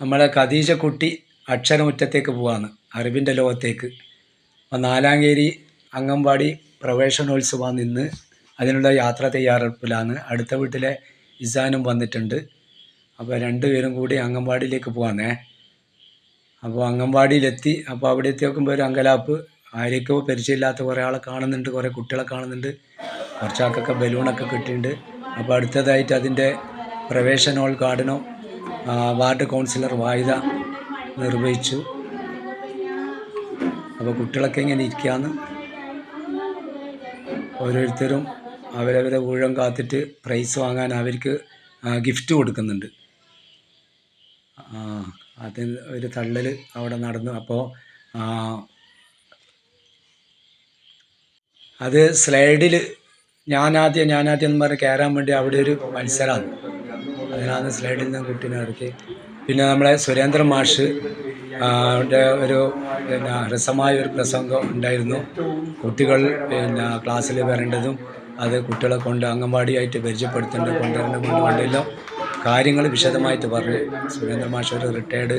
നമ്മളെ ഖദീജ കുട്ടി അക്ഷരമുറ്റത്തേക്ക് പോവാണ് അറിവിന്റെ ലോകത്തേക്ക്. അപ്പോൾ നാലാങ്കേരി അംഗൻവാടി പ്രവേശനോത്സവം നിന്ന് അതിനുള്ള യാത്ര തയ്യാറെടുപ്പിലാണ്. അടുത്ത വീട്ടിലെ ഇസാനും വന്നിട്ടുണ്ട്. അപ്പോൾ രണ്ടുപേരും കൂടി അംഗൻവാടിയിലേക്ക് പോവാന്നേ അപ്പോൾ അംഗൻവാടിയിലെത്തി അപ്പോൾ അവിടെ എത്തി നോക്കുമ്പോൾ ഒരു അങ്കലാപ്പ് ആരൊക്കെയോ പരിചയമില്ലാത്ത കുറേ ആളെ കാണുന്നുണ്ട് കുറേ കുട്ടികളെ കാണുന്നുണ്ട്. കുറച്ചാൾക്കൊക്കെ ബലൂണൊക്കെ കിട്ടിയിട്ടുണ്ട്. അപ്പോൾ അടുത്തതായിട്ട് അതിന്റെ പ്രവേശനോൾ ആ, വാർഡ് കൗൺസിലർ വായുത നിർവഹിച്ചു. അപ്പോൾ കുട്ടികളൊക്കെ ഇങ്ങനെ ഇരിക്കുകയാണ് ഓരോരുത്തരും അവരവരെ ഊഴം കാത്തിട്ട് പ്രൈസ് വാങ്ങാൻ അവർക്ക് ഗിഫ്റ്റ് കൊടുക്കുന്നുണ്ട്. അത് ഒരു തള്ളൽ അവിടെ നടന്നു. അപ്പോൾ അത് സ്ലൈഡിൽ ഞാനാദ്യം ഞാനാദ്യം എന്ന് പറഞ്ഞ് കയറാൻ വേണ്ടി അവിടെ ഒരു മത്സരമാണ് അതിനാണ് സ്ലൈഡിൽ നിന്ന് കുട്ടീനെ ഇറക്കി പിന്നെ നമ്മളെ സുരേന്ദ്ര മാഷ് ഒരു പിന്നെ രസമായ ഒരു പ്രസംഗം ഉണ്ടായിരുന്നു. കുട്ടികൾ പിന്നെ ക്ലാസ്സിൽ വരേണ്ടതും അത് കുട്ടികളെ കൊണ്ട് അംഗൻവാടിയായിട്ട് പരിചയപ്പെടുത്തേണ്ട കൊണ്ടുവരേണ്ട കൊണ്ട് കൊണ്ടെല്ലാം കാര്യങ്ങൾ വിശദമായിട്ട് പറഞ്ഞു സുരേന്ദ്ര മാഷ് ഒരു റിട്ടയർഡ്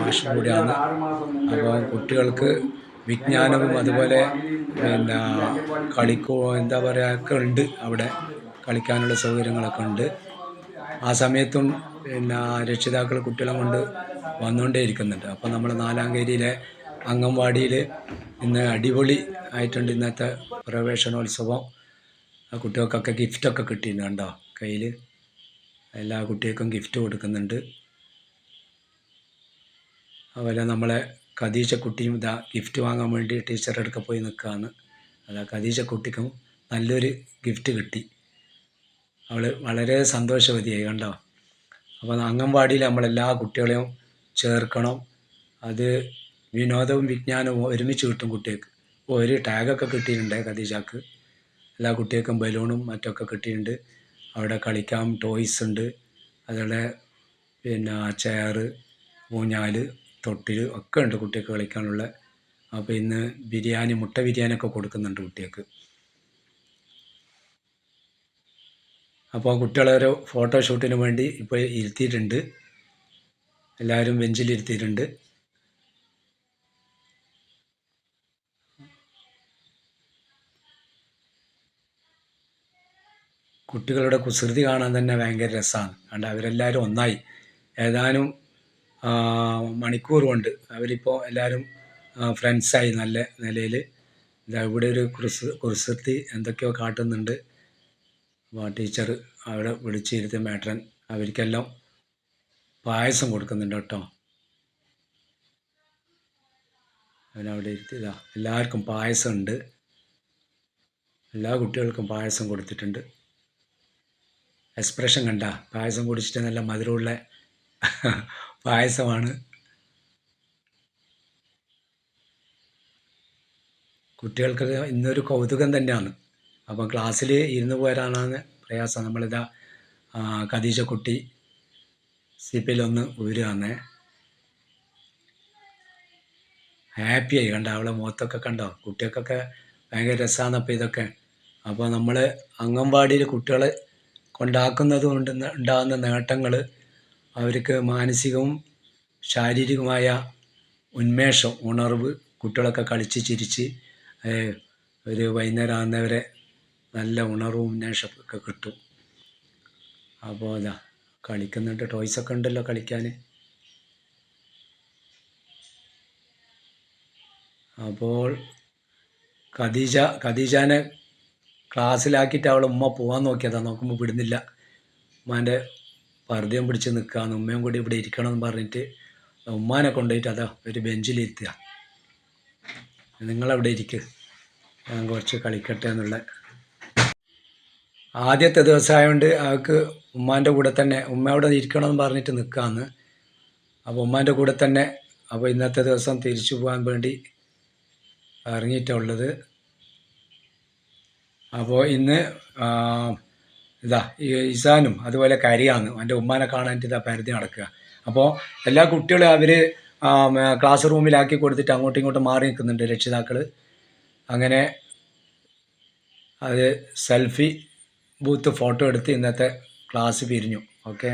മാഷ് കൂടിയാണ്. അപ്പോൾ കുട്ടികൾക്ക് വിജ്ഞാനവും അതുപോലെ പിന്നെ കളിക്കോ എന്താ പറയുക ഒക്കെ ഉണ്ട് അവിടെ. കളിക്കാനുള്ള സൗകര്യങ്ങളൊക്കെ ഉണ്ട്. ആ സമയത്തും പിന്നെ രക്ഷിതാക്കൾ കുട്ടികളെ കൊണ്ട് വന്നുകൊണ്ടേ ഇരിക്കുന്നുണ്ട്. അപ്പോൾ നമ്മൾ നാലാങ്കേരിയിലെ അംഗൻവാടിയിൽ ഇന്ന് അടിപൊളി ആയിട്ടുണ്ട് ഇന്നത്തെ പ്രവേശനോത്സവം. ആ കുട്ടികൾക്കൊക്കെ ഗിഫ്റ്റൊക്കെ കിട്ടിയിട്ടുണ്ട് കണ്ടോ? കയ്യിൽ എല്ലാ കുട്ടികൾക്കും ഗിഫ്റ്റ് കൊടുക്കുന്നുണ്ട്. അതുപോലെ നമ്മളെ ഖദീജ കുട്ടിയും ഇതാ ഗിഫ്റ്റ് വാങ്ങാൻ വേണ്ടി ടീച്ചറുടെ അടുക്ക പോയി നിൽക്കുകയാണ് അതാ ഖദീജ കുട്ടിക്കും നല്ലൊരു ഗിഫ്റ്റ് കിട്ടി. അവൾ വളരെ സന്തോഷവതിയായി കണ്ടോ? അപ്പോൾ അംഗൻവാടിയിൽ നമ്മളെല്ലാ കുട്ടികളെയും ചേർക്കണം. അത് വിനോദവും വിജ്ഞാനവും ഒരുമിച്ച് കിട്ടും കുട്ടികൾക്ക്. ഇപ്പോൾ ഒരു ടാഗൊക്കെ കിട്ടിയിട്ടുണ്ട് ഖദീജാക്ക്. എല്ലാ കുട്ടികൾക്കും ബലൂണും മറ്റൊക്കെ കിട്ടിയിട്ടുണ്ട്. അവിടെ കളിക്കാൻ ടോയ്സ് ഉണ്ട്. അതുപോലെ പിന്നെ ചെയറ് ഊഞ്ഞാൽ തൊട്ടിൽ ഒക്കെ ഉണ്ട് കുട്ടികൾക്ക് കളിക്കാനുള്ള. അപ്പോൾ ഇന്ന് ബിരിയാണി മുട്ട ബിരിയാണി ഒക്കെ കൊടുക്കുന്നുണ്ട് കുട്ടികൾക്ക്. അപ്പോൾ കുട്ടികളെ ഒരു ഫോട്ടോഷൂട്ടിന് വേണ്ടി ഇപ്പോൾ ഇരുത്തിയിട്ടുണ്ട്. എല്ലാവരും ബെഞ്ചിലിരുത്തിയിട്ടുണ്ട് കുട്ടികളുടെ കുസൃതി കാണാൻ തന്നെ ഭയങ്കര രസമാണ് കണ്ട് അവരെല്ലാവരും ഒന്നായി. ഏതാനും മണിക്കൂർ കൊണ്ട് അവരിപ്പോൾ എല്ലാവരും ഫ്രണ്ട്സായി നല്ല നിലയിൽ ഇവിടെ ഒരു കുറിസ് കുറിസൃത്തി എന്തൊക്കെയോ കാട്ടുന്നുണ്ട്. അപ്പോൾ ടീച്ചർ അവിടെ വിളിച്ചിരുത്തിയ മാട്രൻ അവർക്കെല്ലാം പായസം കൊടുക്കുന്നുണ്ട് കേട്ടോ. അവനവിടെ ഇരുത്തിയതാ എല്ലാവർക്കും പായസം ഉണ്ട് എല്ലാ കുട്ടികൾക്കും പായസം കൊടുത്തിട്ടുണ്ട്. എക്സ്പ്രഷൻ കണ്ട പായസം കുടിച്ചിട്ട് നല്ല മധുരമുള്ള പായസമാണ്. കുട്ടികൾക്ക് ഇന്നൊരു കൗതുകം തന്നെയാണ്. അപ്പം ക്ലാസ്സിൽ ഇരുന്ന് പോരാനാണ് പ്രയാസം. നമ്മളിതാ ഖദീജ കുട്ടി സി പി ഒന്ന് ഊരുകയാണേ ഹാപ്പിയായി. കണ്ട അവളെ മുഖത്തൊക്കെ കണ്ടോ? കുട്ടികൾക്കൊക്കെ ഭയങ്കര രസമാണ് അപ്പോൾ ഇതൊക്കെ. അപ്പോൾ നമ്മൾ അംഗൻവാടിയിൽ കുട്ടികളെ കൊണ്ടാക്കുന്നത് കൊണ്ട് ഉണ്ടാകുന്ന നേട്ടങ്ങൾ അവർക്ക് മാനസികവും ശാരീരികവുമായ ഉന്മേഷം ഉണർവ് കുട്ടികളൊക്കെ കളിച്ച് ചിരിച്ച് ഒരു വൈകുന്നേരം ആകുന്നവരെ നല്ല ഉണർവും ഉന്മേഷം ഒക്കെ കിട്ടും. അപ്പോൾ അതാ കളിക്കുന്നുണ്ട്. ടോയ്സൊക്കെ ഉണ്ടല്ലോ കളിക്കാൻ. അപ്പോൾ ഖദീജ ഖദീജാനെ ക്ലാസ്സിലാക്കിയിട്ട് അവൾ ഉമ്മ പോകാൻ നോക്കിയതാണ് നോക്കുമ്പോൾ വിടുന്നില്ല ഉമ്മാന്റെ പർദ്ദയും പിടിച്ച് നിൽക്കുകയാണ് ഉമ്മയും കൂടി ഇവിടെ ഇരിക്കണം എന്ന് പറഞ്ഞിട്ട് ഉമ്മാനെ കൊണ്ടുപോയിട്ട് അതാ ഒരു ബെഞ്ചിലിരുത്തുക നിങ്ങളവിടെ ഇരിക്കുക ഞാൻ കുറച്ച് കളിക്കട്ടെ എന്നുള്ള ആദ്യത്തെ ദിവസമായതുകൊണ്ട് അവൾക്ക് ഉമ്മാന്റെ കൂടെ തന്നെ ഉമ്മ അവിടെ ഇരിക്കണം എന്ന് പറഞ്ഞിട്ട് നിൽക്കാമെന്ന് അപ്പോൾ ഉമ്മാന്റെ കൂടെ തന്നെ അപ്പോൾ ഇന്നത്തെ ദിവസം തിരിച്ചു പോകാൻ വേണ്ടി ഇറങ്ങിയിട്ടുള്ളത് അപ്പോൾ ഇന്ന് ഇതാ ഇസാനും അതുപോലെ കരിയാന്ന് എന്റെ ഉമ്മാനെ കാണാനായിട്ട് ഇതാ പരിധി നടക്കുക. അപ്പോൾ എല്ലാ കുട്ടികളും അവർ ക്ലാസ് റൂമിലാക്കി കൊടുത്തിട്ട് അങ്ങോട്ടും ഇങ്ങോട്ടും മാറി നിൽക്കുന്നുണ്ട് രക്ഷിതാക്കൾ അങ്ങനെ അത് സെൽഫി ബൂത്ത് ഫോട്ടോ എടുത്ത് ഇന്നത്തെ ക്ലാസ് പിരിഞ്ഞു. ഓക്കെ